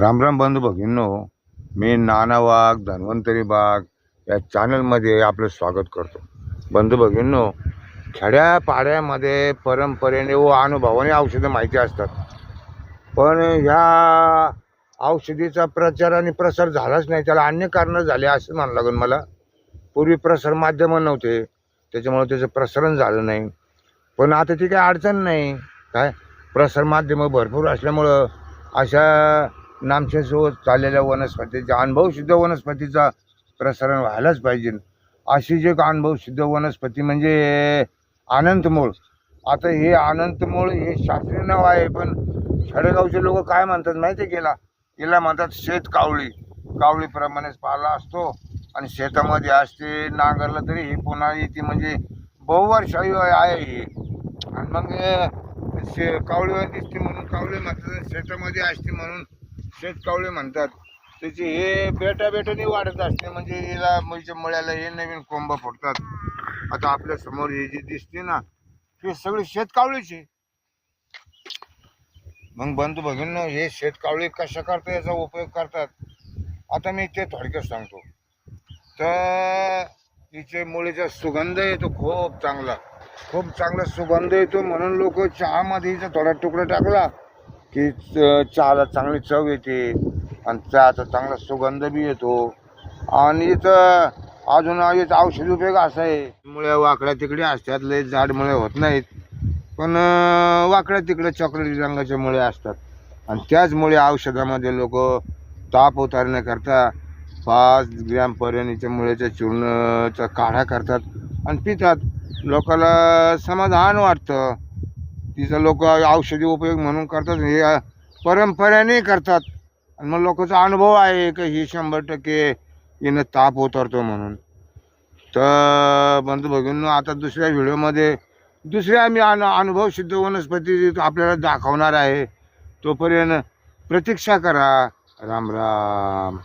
रामराम बंधू भगिनो मी नाना वाघ धन्वंतरी बाग या चॅनलमध्ये आपलं स्वागत करतो. बंधू भगिनो खेड्यापाड्यामध्ये परंपरेने व अनुभवाने औषधं माहिती असतात. पण ह्या औषधीचा प्रचार आणि प्रसार झालाच नाही त्याला अन्य कारणं झाले असं म्हणावं लागेल मला. पूर्वी प्रसार माध्यमं नव्हते त्याच्यामुळे त्याचं प्रसारण झालं नाही. पण आता ती काही अडचण नाही. काय? प्रसार माध्यमं भरपूर असल्यामुळं अशा नामशेसोबत चाललेल्या वनस्पतीच्या अनुभवसिद्ध वनस्पतीचा प्रसारण व्हायलाच पाहिजे. अशी जे अनुभवसिद्ध वनस्पती म्हणजे अनंतमूळ आता हे अनंतमूळ हे शास्त्रीय नाव आहे पण खेडेगावचे लोक काय म्हणतात माहिती आहे गेला याला म्हणतात शेत कावळी. कावळीप्रमाणेच पाला असतो आणि शेतामध्ये असते नांगरलं तरी ही पुन्हा येते म्हणजे बहुवर्षायू आहे ही. आणि मग शे कावळीवर दिसते म्हणून कावळी म्हणतात शेतामध्ये असते म्हणून शेत कावळे म्हणतात. त्याचे हे बेटा बेटाने वाढत असते म्हणजे हिला म्हणजे मळ्याला हे नवीन कोंब फुटतात आता आपल्यासमोर ही जी दिसते ना हे सगळे शेतकावळीचे. मग बंधू भगिन हे शेतकावळी कशा करतात याचा उपयोग करतात? आता मी ते थोडक्यात सांगतो. तर तिचे मुळीचा सुगंध येतो खूप चांगला. खूप चांगला सुगंध येतो म्हणून लोक चहामध्ये हिचा थोडा तुकडा टाकला. की च- चहाला चांगली चव येते आणि चहाचा चांगला सुगंध बी येतो. आणि इथं अजून याचा औषध उपयोग असा आहे. मुळे वाकड्या तिकडे असतात लय झाड मुळे होत नाहीत. पण वाकड्या तिकडे चॉकलेटी रंगाचे मुळे असतात. आणि त्याचमुळे औषधामध्ये लोक ताप उतारण्याकरता पाच ग्रॅम पर्यंतच्या मुळेच्या चूर्णचा काढा करतात आणि पितात. लोकाला समाधान वाटतं. तिचं लोक औषधी उपयोग म्हणून करतात हे परंपरेने करतात. आणि मग लोकांचा अनुभव आहे की ही शंभर टक्के हिनं ताप उतरतो म्हणून. तर बंधू भगिनींनो आता दुसऱ्या व्हिडिओमध्ये दुसऱ्या मी अनु अनुभव सिद्ध वनस्पती आपल्याला दाखवणार आहे. तोपर्यंत प्रतीक्षा करा. राम राम.